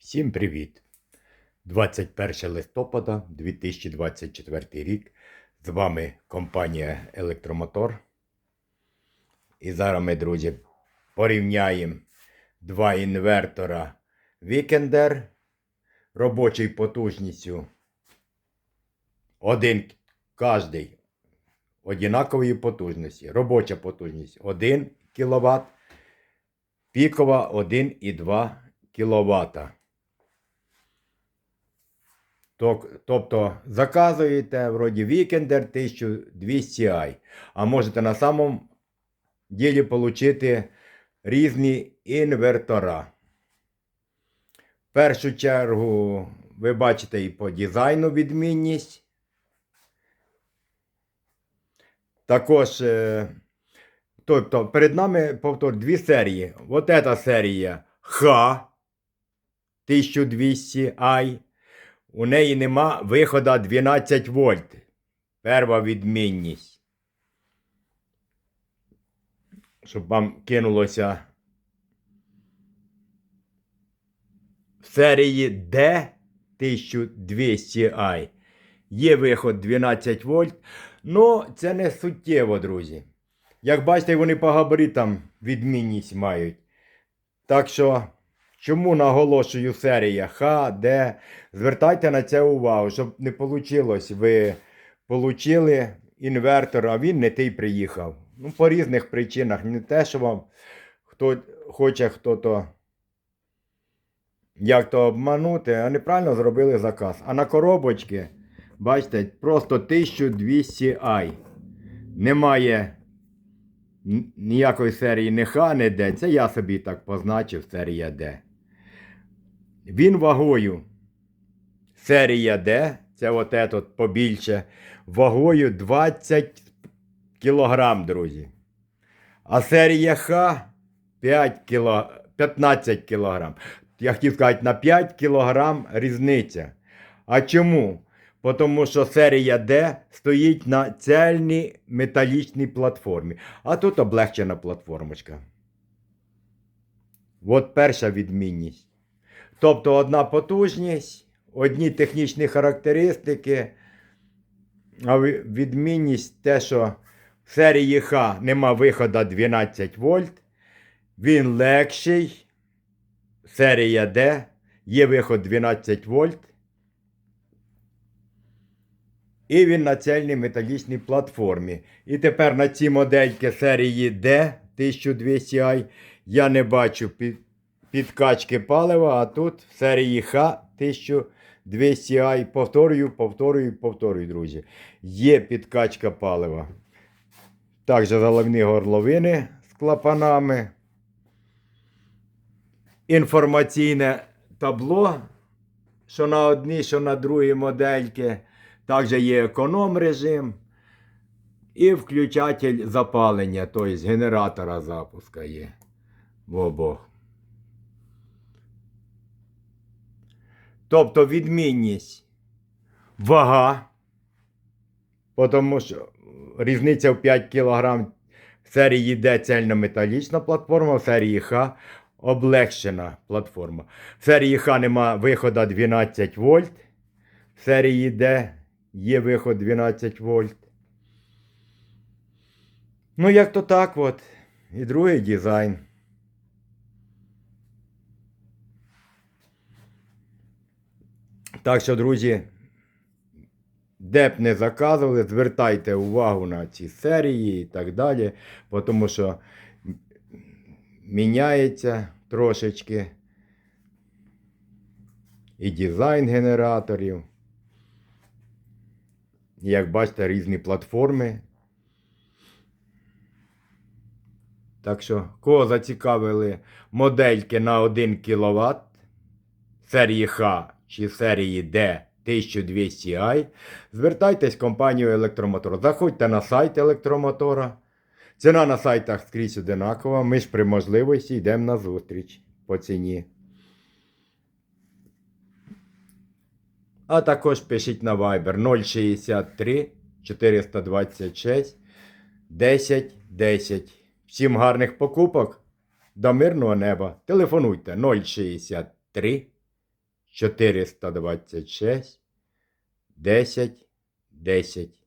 Всім привіт! 21 листопада 2024 рік. З вами компанія Електромотор. І зараз ми, друзі, порівняємо два інвертора Weekender робочою потужністю. Один кожний однакової потужності. Робоча потужність 1 кВт, пікова 1,2 кВт. Тобто заказуєте вроді Weekender 1200 i, а можете на самому ділі отримати різні інвертора. В першу чергу ви бачите і по дизайну відмінність. Також, е, тобто, перед нами повтор дві серії. Вот эта серія Х 1200 i. У неї нема виходу 12 вольт. Перша відмінність. Щоб вам кинулося. В серії D 1200i є виход 12 вольт. Ну, це не суттєво, друзі. Як бачите, вони по габаритам відмінність мають. Так що, чому наголошую серія Х, Д. Звертайте на це увагу, щоб не вийшло. Ви отримали інвертор, а він не той приїхав. Ну, по різних причинах. Не те, що вам хто хоче хто-то як то обманути, а неправильно зробили заказ. А на коробочки, бачите, просто 1200 i. Немає ніякої серії не Х, не Д. Це я собі так позначив серія Д. Він вагою. Серія Д, це от этот побільше, вагою 20 кілограм, друзі. А серія Х 5 кіло, 15 кілограм. Я хотів сказати, на 5 кілограм різниця. А чому? Тому що серія D стоїть на цельній металічній платформі. А тут облегчена платформочка. От перша відмінність. Тобто одна потужність, одні технічні характеристики, а відмінність те, що в серії Х нема виходу 12 вольт, він легший. Серія D є виход 12 вольт. І він на цельній металічній платформі. І тепер на ці модельки серії D 1200i я не бачу під, підкачки палива, а тут в серії Х 1200i. Повторюю, повторюю, повторюю, друзі. Є підкачка палива. Також заливні горловини з клапанами. Інформаційне табло, що на одній, що на другій модельки. Також є економ режим і включатель запалення, тобто генератора запуска є в обох. Тобто відмінність вага, тому що різниця в 5 кг в серії D цельнометалічна платформа, в серії Х облегшена платформа. В серії Х нема виходу 12 вольт, в серії D є виход 12 вольт. Ну, як то так от. І другий дизайн. Так що, друзі, де б не заказували, звертайте увагу на ці серії і так далі, тому що міняється трошечки і дизайн генераторів. Як бачите, різні платформи. Так що, кого зацікавили модельки на 1 кВт серії Х чи серії D 1200i, звертайтесь в компанію Електромотор. Заходьте на сайт електромотора. Ціна на сайтах скрізь одинакова. Ми ж при можливості йдемо на зустріч по ціні. А також пишіть на Viber 063 426 10 10. Всім гарних покупок. До мирного неба. Телефонуйте 063 426 10 10.